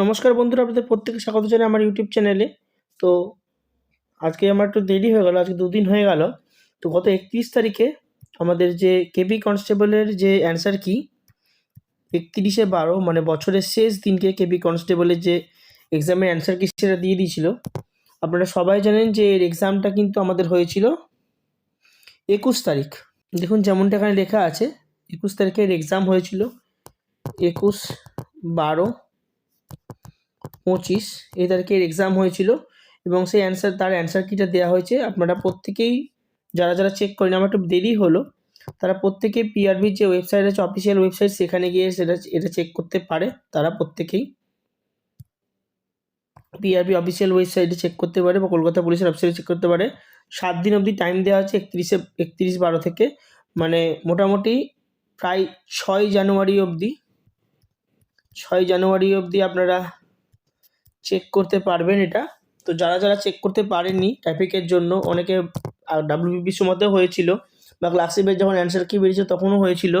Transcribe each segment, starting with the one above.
নমস্কার বন্ধুরা, আপনাদের প্রত্যেকে স্বাগত জানাই আমার ইউটিউব চ্যানেলে তো আজকে আমার একটু দেরি হয়ে গেল, আজকে দুদিন হয়ে গেল। তো গত একত্রিশ তারিখে আমাদের যে কেপি কনস্টেবলের যে অ্যান্সার কি, একত্রিশে বারো মানে বছরের শেষ দিনকে কেপি কনস্টেবলের যে এক্সামের অ্যান্সার কি সেটা দিয়ে দিয়েছিল। আপনারা সবাই জানেন যে এর এক্সামটা কিন্তু আমাদের হয়েছিল একুশ তারিখ। দেখুন যেমনটা এখানে লেখা আছে, একুশ তারিখে এর এক্সাম হয়েছিল একুশ বারো পঁচিশ, এই তারিখে এক্সাম হয়েছিল এবং সেই অ্যান্সার তার অ্যান্সার কিটা দেওয়া হয়েছে। আপনারা প্রত্যেকেই, যারা যারা চেক করেন, আমার একটু দেরি হলো, তারা প্রত্যেকে পিআরবির যে ওয়েবসাইট আছে অফিসিয়াল ওয়েবসাইট সেখানে গিয়ে সেটা, এটা চেক করতে পারে, তারা প্রত্যেকেই। পিআরবি অফিসিয়াল ওয়েবসাইটে চেক করতে পারে বা কলকাতা পুলিশের অফিসিয়ালে চেক করতে পারে। সাত দিন অবধি টাইম দেওয়া হচ্ছে একত্রিশে, একত্রিশ বারো থেকে। মানে মোটামুটি প্রায় ছয় জানুয়ারি অবধি, ছয় জানুয়ারি অবধি আপনারা চেক করতে পারবেন এটা। তো যারা যারা চেক করতে পারেননি ট্রাফিকের জন্য, অনেকে ডাব্লিউবিপির সময়তেও হয়েছিল, বা ক্লাসিফের যখন অ্যান্সার কি বেরিয়েছে তখনও হয়েছিল,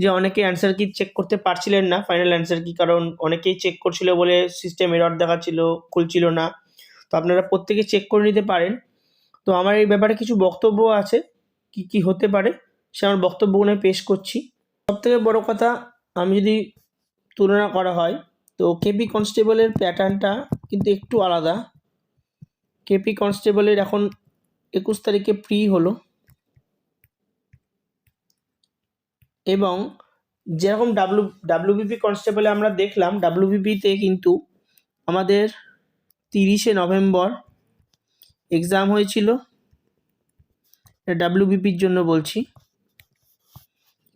যে অনেকে অ্যান্সার কি চেক করতে পারছিলেন না ফাইনাল অ্যান্সার কি কারণ অনেকেই চেক করছিল বলে সিস্টেম এরর দেখাচ্ছিল, খুলছিল না। তো আপনারা প্রত্যেকে চেক করে নিতে পারেন। তো আমার এই ব্যাপারে কিছু বক্তব্য আছে, কি কি হতে পারে, সে আমার বক্তব্যগুলো পেশ করছি। সবথেকে বড় কথা, আমি যদি তুলনা করা হয় তো কেপি কনস্টেবলের প্যাটার্নটা কিন্তু একটু আলাদা। কেপি কনস্টেবলের এখন একুশ তারিখে প্রি হলো। এবং যেরকম ডাব্লু ডাব্লিউবিপি কনস্টেবলে আমরা দেখলাম ডাব্লিউবিপিতে কিন্তু আমাদের তিরিশে নভেম্বর এক্সাম হয়েছিল। ডাব্লিউবিপির জন্য বলছি।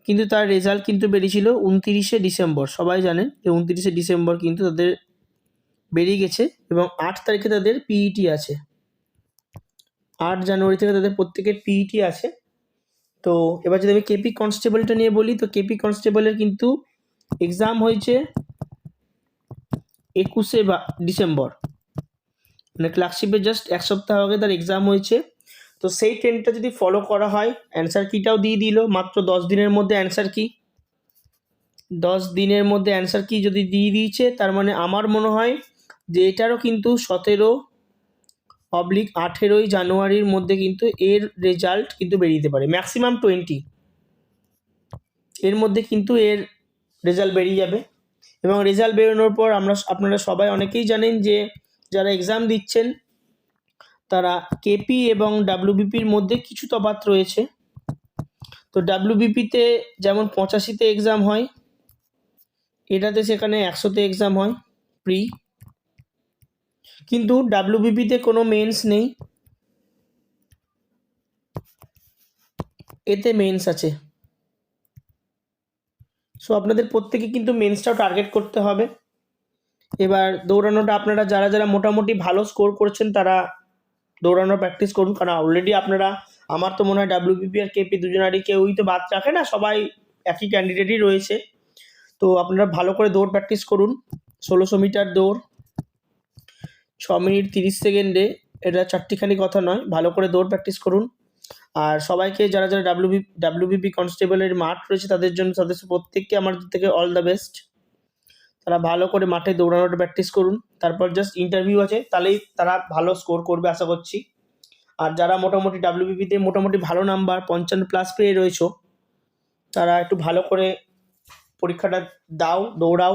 কিন্তু তার রেজাল্ট কিন্তু বেরিয়েছিল উনতিরিশে ডিসেম্বর। সবাই জানেন যে উনতিরিশে ডিসেম্বর কিন্তু তাদের বেরিয়ে গেছে এবং আট তারিখে তাদের পিইটি আছে। আট জানুয়ারি থেকে তাদের প্রত্যেকের পিইটি আছে। তো এবার যদি আমি কেপি কনস্টেবলটা নিয়ে বলি, তো কেপি কনস্টেবলের কিন্তু এক্সাম হয়েছে একুশে বা ডিসেম্বর। মানে ক্লার্কশিপের জাস্ট এক সপ্তাহ আগে তার এক্সাম হয়েছে। তো সেই ট্রেনটা যদি ফলো করা হয় অ্যান্সার কিটাও দিয়ে দিল, মাত্র দশ দিনের মধ্যে অ্যান্সার কি দশ দিনের মধ্যে অ্যান্সার কি যদি দিয়ে দিয়েছে, তার মানে আমার মনে হয় যে এটারও কিন্তু সতেরো অবলিক আঠেরোই জানুয়ারির মধ্যে কিন্তু এর রেজাল্ট কিন্তু বেরিয়ে পারে ম্যাক্সিমাম টোয়েন্টি এর মধ্যে কিন্তু এর রেজাল্ট বেরিয়ে যাবে এবং রেজাল্ট বেরোনোর পর আমরা আপনারা সবাই অনেকেই জানেন যে যারা এক্সাম দিচ্ছেন তারা কেপি এবং ডাব্লিউবিপির মধ্যে কিছু তফাৎ রয়েছে। তো ডাব্লিউবিপিতে যেমন পঁচাশিতে এক্সাম হয়, এটাতে সেখানে একশোতে এক্সাম হয় প্রি কিন্তু ডাব্লিউবিপিতে কোনো মেন্স নেই। এতে মেন্স আছে। সো আপনাদের প্রত্যেকে কিন্তু মেন্সটাও টার্গেট করতে হবে। এবার দৌড়ানোটা আপনারা যারা যারা মোটামুটি ভালো স্কোর করেছেন তারা দৌড়ানোর প্র্যাকটিস করুন। কারণ অলরেডি আপনারা, আমার তো মনে হয় ডাব্লিউবিপি আর কেপি দুজনারই কেউই তো বাদ রাখে না, সবাই একই ক্যান্ডিডেটই রয়েছে। তো আপনারা ভালো করে দৌড় প্র্যাকটিস করুন। ষোলোশো মিটার দৌড়, ছ মিনিট তিরিশ সেকেন্ডে, এটা চারটিখানি কথা নয়, ভালো করে দৌড় প্র্যাকটিস করুন। আর সবাইকে, যারা যারা ডাব্লিউবি ডাব্লিউবিপি কনস্টেবলের মাঠ রয়েছে, তাদের জন্য, তাদের প্রত্যেককে আমার থেকে অল দ্য বেস্ট তারা ভালো করে মাঠে দৌড়ানোটা প্র্যাকটিস করুন। তারপর জাস্ট ইন্টারভিউ আছে, তাহলেই তারা ভালো স্কোর করবে আশা করছি। আর যারা মোটামুটি ডাব্লিউবিপিতে মোটামুটি ভালো নাম্বার পঞ্চান্ন প্লাস পেয়ে রয়েছো, তারা একটু ভালো করে পরীক্ষাটা দাও, দৌড়াও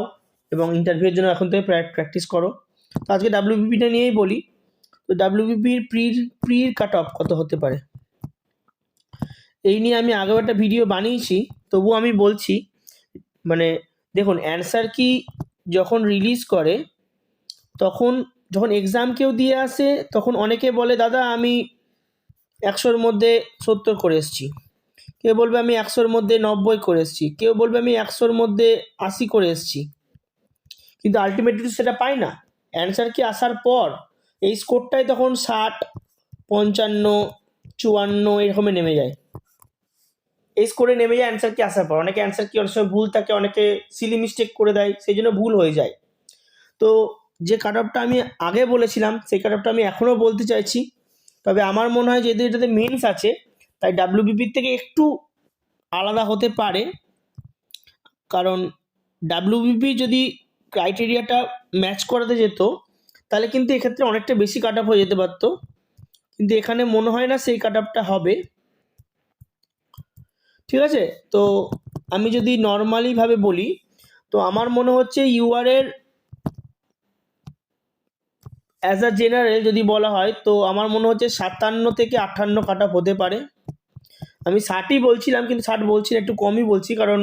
এবং ইন্টারভিউয়ের জন্য এখন থেকে প্র্যাকটিস করো। তো আজকে ডাব্লিউবিপিটা নিয়েই বলি, তো ডাব্লিউবিপির প্রির প্রির কাট অফ কত হতে পারে? এই নিয়ে আমি আগেও একটা ভিডিও বানিয়েছি, তবুও আমি বলছি মানে দেখুন অ্যান্সার কি যখন রিলিজ করে, তখন যখন এক্সাম কেউ দিয়ে আসে, তখন অনেকে বলে, দাদা, আমি একশোর মধ্যে সত্তর করে এসেছি। কেউ বলবে, আমি একশোর মধ্যে নব্বই করে এসেছি। কেউ বলবে, আমি একশোর মধ্যে আশি করে এসেছি। কিন্তু আলটিমেটলি সেটা পাই না। অ্যান্সার কি আসার পর, এই স্কোরটাই তখন ষাট, পঞ্চান্ন, চুয়ান্ন, এরকমে নেমে যায়। এই স্কোরে নেমে যায় অ্যান্সার কি আসার পর, অনেকে অ্যান্সার কি অনেক সময় ভুল থাকে, অনেকে সিলি মিস্টেক করে দেয়, সেই জন্য ভুল হয়ে যায়। তো যে কাট অফটা আমি আগে বলেছিলাম, সেই কাট অফটা আমি এখনও বলতে চাইছি। তবে আমার মনে হয় যেহেতু এটাতে মেন্স আছে, তাই ডাব্লিউবিপির থেকে একটু আলাদা হতে পারে। কারণ ডাব্লিউবিপি যদি ক্রাইটেরিয়াটা ম্যাচ করাতে যেত, তাহলে কিন্তু এক্ষেত্রে অনেকটা বেশি কাট অফ হয়ে যেতে পারতো। কিন্তু এখানে মনে হয় না সেই কাট অফটা হবে। ঠিক আছে? তো আমি যদি নর্মালিভাবে বলি, তো আমার মনে হচ্ছে ইউআরের অ্যাজ আ জেনারেল যদি বলা হয়, তো আমার মনে হচ্ছে সাতান্ন থেকে আটান্ন কাটা হতে পারে। আমি ষাটই বলছিলাম, কিন্তু ষাট বলছি না, একটু কমই বলছি, কারণ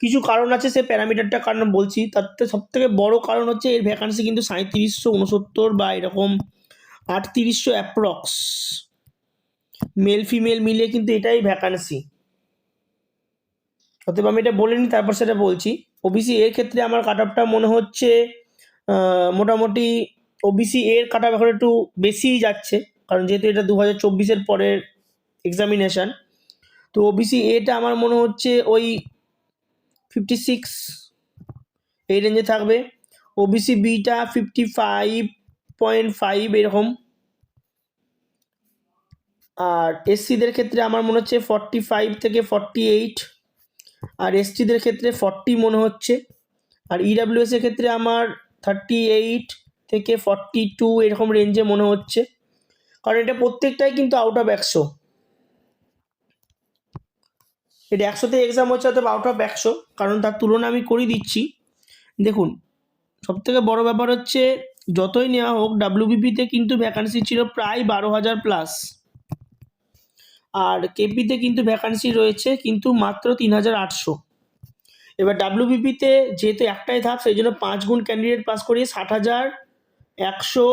কিছু কারণ আছে সে প্যারামিটারটা কারণ বলছি। তার থেকে সব থেকে বড়ো কারণ হচ্ছে এর ভ্যাকান্সি কিন্তু সাঁত্রিশশো উনসত্তর বা এরকম আটত্রিশশো অ্যাপ্রক্স মেল ফিমেল মিলিয়ে কিন্তু এটাই ভ্যাকান্সি অতএব আমি এটা বলিনি তারপর সেটা বলছি। ওবিসি এর ক্ষেত্রে আমার কাট অফটা মনে হচ্ছে মোটামুটি ওবিসি এর কাট অফ এখন একটু বেশিই যাচ্ছে, কারণ যেহেতু এটা দু হাজার চব্বিশের পরের এক্সামিনেশান তো ওবিসি এটা আমার মনে হচ্ছে ওই ফিফটি সিক্স এই রেঞ্জে থাকবে। ওবিসি বিটা ফিফটি ফাইভ পয়েন্ট ফাইভ এরকম। আর এসসিদের ক্ষেত্রে আমার মনে হচ্ছে ফর্টি ফাইভ থেকে ফর্টি এইট আর এসটিদের ক্ষেত্রে ফর্টি মনে হচ্ছে। আর ইডাব্লিউএস এর ক্ষেত্রে আমার থার্টি এইট থেকে ফর্টি টু এরকম রেঞ্জে মনে হচ্ছে। কারণ এটা প্রত্যেকটাই কিন্তু আউট অফ একশো। এটা একশোতে এক্সাম হচ্ছে অথবা আউট অফ একশো, কারণ তার তুলনা আমি করিয়ে দিচ্ছি। দেখুন সব থেকে বড়ো ব্যাপার হচ্ছে যতই নেওয়া হোক ডাব্লিউবিপিতে কিন্তু ভ্যাকান্সি ছিল প্রায় বারো হাজার প্লাস আর কেপিতে কিন্তু ভ্যাকান্সি রয়েছে, কিন্তু মাত্র তিন হাজার আটশো। এবার ডাব্লিউবিপিতে যেহেতু একটাই ধাপ, সেই জন্য পাঁচ গুণ ক্যান্ডিডেট পাস করিয়ে ষাট হাজার একশো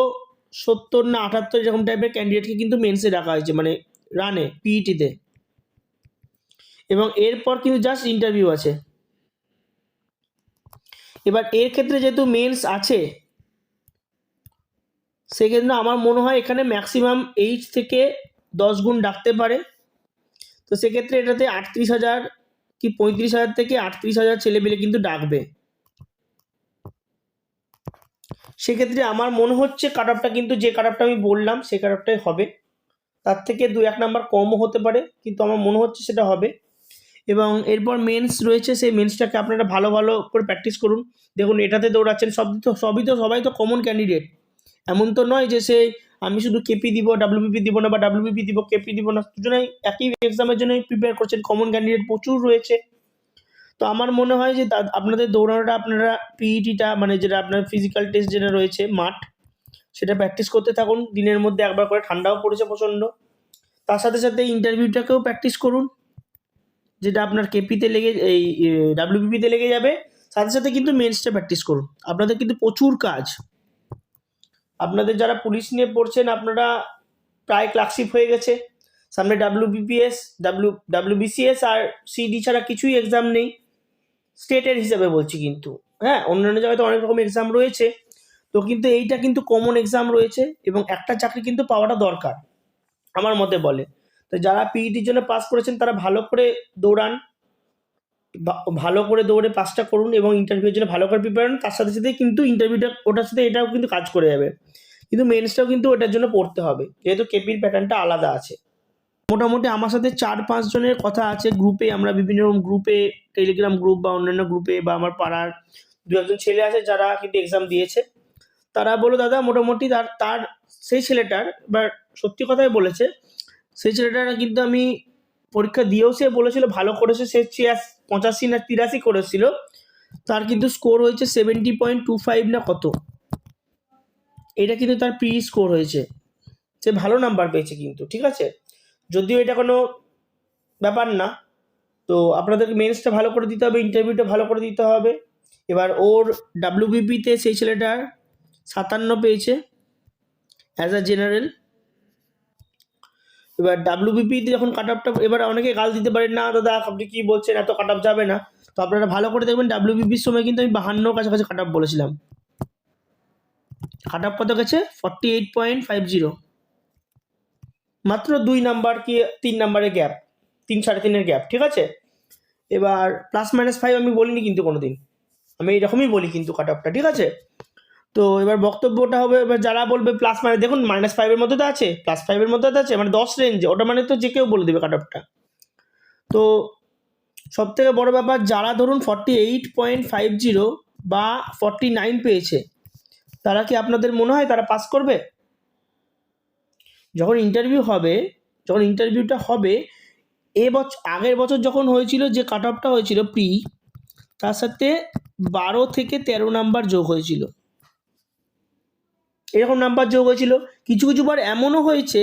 সত্তর না আটাত্তর এরকম টাইপের ক্যান্ডিডেটকে কিন্তু মেন্সে রাখা হয়েছে মানে রানে পিইটিতে এবং এরপর কিন্তু জাস্ট ইন্টারভিউ আছে। এবার এর ক্ষেত্রে যেহেতু মেন্স আছে, সেক্ষেত্রে আমার মনে হয় এখানে ম্যাক্সিমাম এইচ থেকে দশ গুণ ডাকতে পারে। তো সেক্ষেত্রে এটাতে আটত্রিশ হাজার কি পঁয়ত্রিশ হাজার থেকে আটত্রিশ হাজার ছেলেপিলে কিন্তু ডাকবে। সেক্ষেত্রে আমার মনে হচ্ছে কাট অফটা কিন্তু যে কাট অফটা আমি বললাম সেই কাট অফটাই হবে। তার থেকে দু এক নাম্বার কমও হতে পারে, কিন্তু আমার মনে হচ্ছে সেটা হবে। এবং এরপর মেন্স রয়েছে, সেই মেন্সটাকে আপনারা ভালো ভালো করে প্র্যাকটিস করুন। দেখুন, এটাতে দৌড়াচ্ছেন সব তো, সবই তো, সবাই তো কমন ক্যান্ডিডেট এমন তো নয় যে সে আমি শুধু কেপি দিব ডাব্লিউবিপি দিব না বা ডাব্লিউবিপি দিব কেপি দিব না, দুজনেই একই এক্সামের জন্যই প্রিপেয়ার করছেন কমন ক্যান্ডিডেট প্রচুর রয়েছে। তো আমার মনে হয় যে আপনাদের দৌড়ানোটা, আপনারা পিইটিটা মানে যেটা আপনার ফিজিক্যাল টেস্ট যেটা রয়েছে, মাঠ, সেটা প্র্যাকটিস করতে থাকুন। দিনের মধ্যে একবার করে ঠান্ডাও পড়েছে প্রচণ্ড। তার সাথে সাথে ইন্টারভিউটাকেও প্র্যাকটিস করুন, যেটা আপনার কেপিতে লেগে, এই ডাব্লিউবিপিতে লেগে যাবে। সাথে সাথে কিন্তু মেন্সটা প্র্যাকটিস করুন। আপনাদের কিন্তু প্রচুর কাজ। আপনাদের যারা পুলিশ নিয়ে পড়ছেন, আপনারা প্রায় ক্লার্কশিপ হয়ে গেছে। সামনে ডাব্লিউবিপিএস ডাব্লিউ ডাব্লিউবিসিএস আর সিডি ছাড়া কিছুই এক্সাম নেই। স্টেটের হিসাবে বলছি কিন্তু হ্যাঁ? অন্যান্য জায়গায় তো অনেক রকম এক্সাম রয়েছে। তো কিন্তু এইটা কিন্তু কমন এক্সাম রয়েছে এবং একটা চাকরি কিন্তু পাওয়াটা দরকার, আমার মতে বলে। তো যারা পিইটির জন্য পাস করেছেন, তারা ভালো করে দৌড়ান। ভালো করে দৌড়ে পাসটা করুন এবং ইন্টারভিউর জন্য ভালো করে প্রিপেয়ার তার সাথে সাথে কিন্তু ইন্টারভিউটা ওটার সাথে এটাও কিন্তু কাজ করে যাবে। কিন্তু মেন্সটাও কিন্তু ওটার জন্য পড়তে হবে, যেহেতু কেপির প্যাটার্নটা আলাদা আছে। মোটামুটি আমার সাথে চার পাঁচ জনের কথা আছে গ্রুপে আমরা বিভিন্ন রকম গ্রুপে টেলিগ্রাম গ্রুপ বা অন্যান্য গ্রুপে বা আমার পাড়ার দু একজন ছেলে আছে যারা কিন্তু এক্সাম দিয়েছে। তারা বলো দাদা, মোটামুটি তার তার, সেই ছেলেটার বা সত্যি কথাই বলেছে, সেই ছেলেটার কিন্তু আমি পরীক্ষা দিয়েও সে বলেছিল, ভালো করেছে সে ছিয়াশি, পঁচাশি না তিরাশি করেছিল। তার কিন্তু স্কোর হয়েছে সেভেন্টি পয়েন্ট টু ফাইভ না কত। এটা কিন্তু তার প্রি স্কোর হয়েছে। সে ভালো নাম্বার পেয়েছে কিন্তু, ঠিক আছে? যদিও এটা কোনো ব্যাপার না। তো আপনাদেরকে মেন্সটা ভালো করে দিতে হবে ইন্টারভিউটা ভালো করে দিতে হবে। এবার ওর ডাব্লিউবিপিতে সেই ছেলেটার সাতান্ন পেয়েছে অ্যাজ আ জেনারেল এবার ডাব্লিউবিপিতে যখন কাট আপটা এবার অনেকে গাল দিতে পারেন না দাদা, আপনি কি বলছেন? এত কাট আপ যাবে না। তো আপনারা ভালো করে দেখবেন ডাব্লিউবিপির সময় কিন্তু আমি বাহান্নর কাছাকাছি কাট আপ বলেছিলাম। কাট আপ কত গেছে? Forty eight point five zero মাত্র দুই নাম্বার কি, তিন নাম্বারের গ্যাপ তিন সাড়ে তিনের গ্যাপ ঠিক আছে? এবার প্লাস মাইনাস ফাইভ আমি বলিনি কিন্তু কোনো দিন আমি এরকমই বলি কিন্তু কাট আপটা ঠিক আছে? তো এবার বক্তব্যটা হবে, এবার যারা বলবে প্লাস মাইনাস দেখুন মাইনাস ফাইভের মধ্যে তো আছে প্লাস ফাইভের মধ্যে তো আছে মানে দশ রেঞ্জে ওটা মানে তো যে কেউ বলে দেবে কাট আপটা তো সব থেকে বড় ব্যাপার, যারা ধরুন forty eight point five zero বা ফর্টি নাইন পেয়েছে, তারা কি আপনাদের মনে হয় তারা পাস করবে? যখন ইন্টারভিউ হবে, যখন ইন্টারভিউটা হবে, এ বছর আগের বছর যখন হয়েছিল যে কাট অফটা হয়েছিল প্রি তার সাথে বারো থেকে তেরো নাম্বার যোগ হয়েছিল। এরকম নাম্বার যোগ হয়েছিল। কিছু কিছু বার এমনও হয়েছে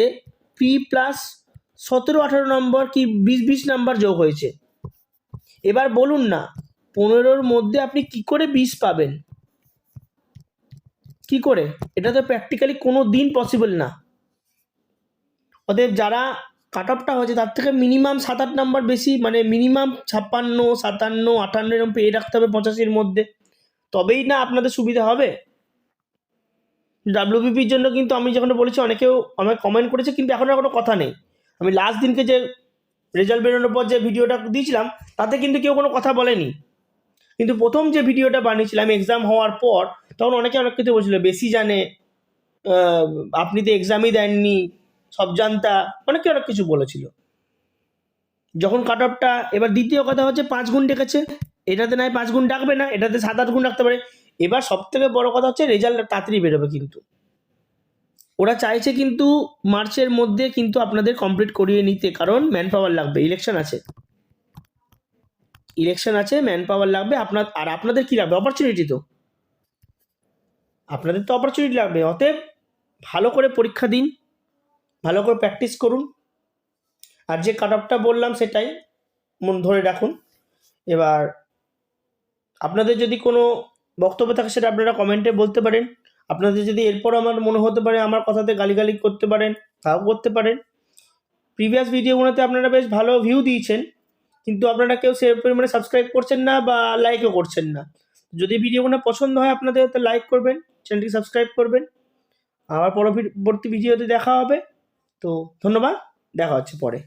পি প্লাস সতেরো, আঠারো নম্বর কি বিশ বিশ নাম্বার যোগ হয়েছে। এবার বলুন না, পনেরোর মধ্যে আপনি কি করে বিশ পাবেন? কি করে? এটা তো প্র্যাকটিক্যালি কোনো দিন পসিবল না। অতএব যারা কাট অফটা হয়েছে, তার থেকে মিনিমাম সাত আট নাম্বার বেশি মানে মিনিমাম ছাপ্পান্ন, সাতান্ন, আটান্ন এরকম পেয়ে রাখতে হবে পঁচাশির মধ্যে। তবেই না আপনাদের সুবিধা হবে। ডাব্লিউবিপির জন্য কিন্তু আমি যখন বলেছি অনেকেও আমাকে কমেন্ট করেছে, কিন্তু এখন আর কোনো কথা নেই। আমি লাস্ট দিনকে যে রেজাল্ট বেরোনোর পর যে ভিডিওটা দিয়েছিলাম, তাতে কিন্তু কেউ কোনো কথা বলেনি। কিন্তু প্রথম যে ভিডিওটা বানিয়েছিলাম এক্সাম হওয়ার পর, তখন অনেকে অনেক কিছু বলছিল, বেশি জানে আপনি তো এক্সামই দেননি, সব জানতা। অনেকে অনেক কিছু বলেছিল। যখন কাট অফটা এবার দ্বিতীয় কথা হচ্ছে, পাঁচ গুণ ডেকেছে। এটাতে নয় পাঁচ গুণ ডাকবে না, এটাতে সাত আট গুণ ডাকতে পারে। এবার সব থেকে বড় কথা হচ্ছে রেজাল্ট তাড়াতাড়ি বেরোবে কিন্তু। ওরা চাইছে কিন্তু মার্চের মধ্যে কিন্তু আপনাদের কমপ্লিট করিয়ে নিতে, কারণ ম্যান পাওয়ার লাগবে ইলেকশন আছে। ইলেকশন আছে ম্যান পাওয়ার লাগবে, আপনার, আর আপনাদের কি লাগবে? অপরচুনিটি তো। আপনাদের তো অপরচুনিটি লাগবে, অতএব ভালো করে পরীক্ষা দিন, ভালো করে প্র্যাকটিস করুন। আর যে কাট অফটা বললাম সেটাই মন ধরে রাখুন। এবার আপনাদের যদি কোনো বক্তব্য থাকে সেটা আপনারা কমেন্টে বলতে পারেন। আপনাদের যদি এরপর আমার মনে হতে পারে, আমার কথাতে গালিগালি করতে পারেন, তাও করতে পারেন। প্রিভিয়াস ভিডিওগুলোতে আপনারা বেশ ভালো ভিউ দিয়েছেন, কিন্তু আপনারা কেউ সে পরিমাণে সাবস্ক্রাইব করছেন না বা লাইকও করছেন না। যদি ভিডিওগুলো পছন্দ হয় আপনাদের তো লাইক করবেন চ্যানেলটি সাবস্ক্রাইব করবেন। আবার পরবর্তী ভিডিওতে দেখা হবে। তো ধন্যবাদ, দেখা হচ্ছে পরে।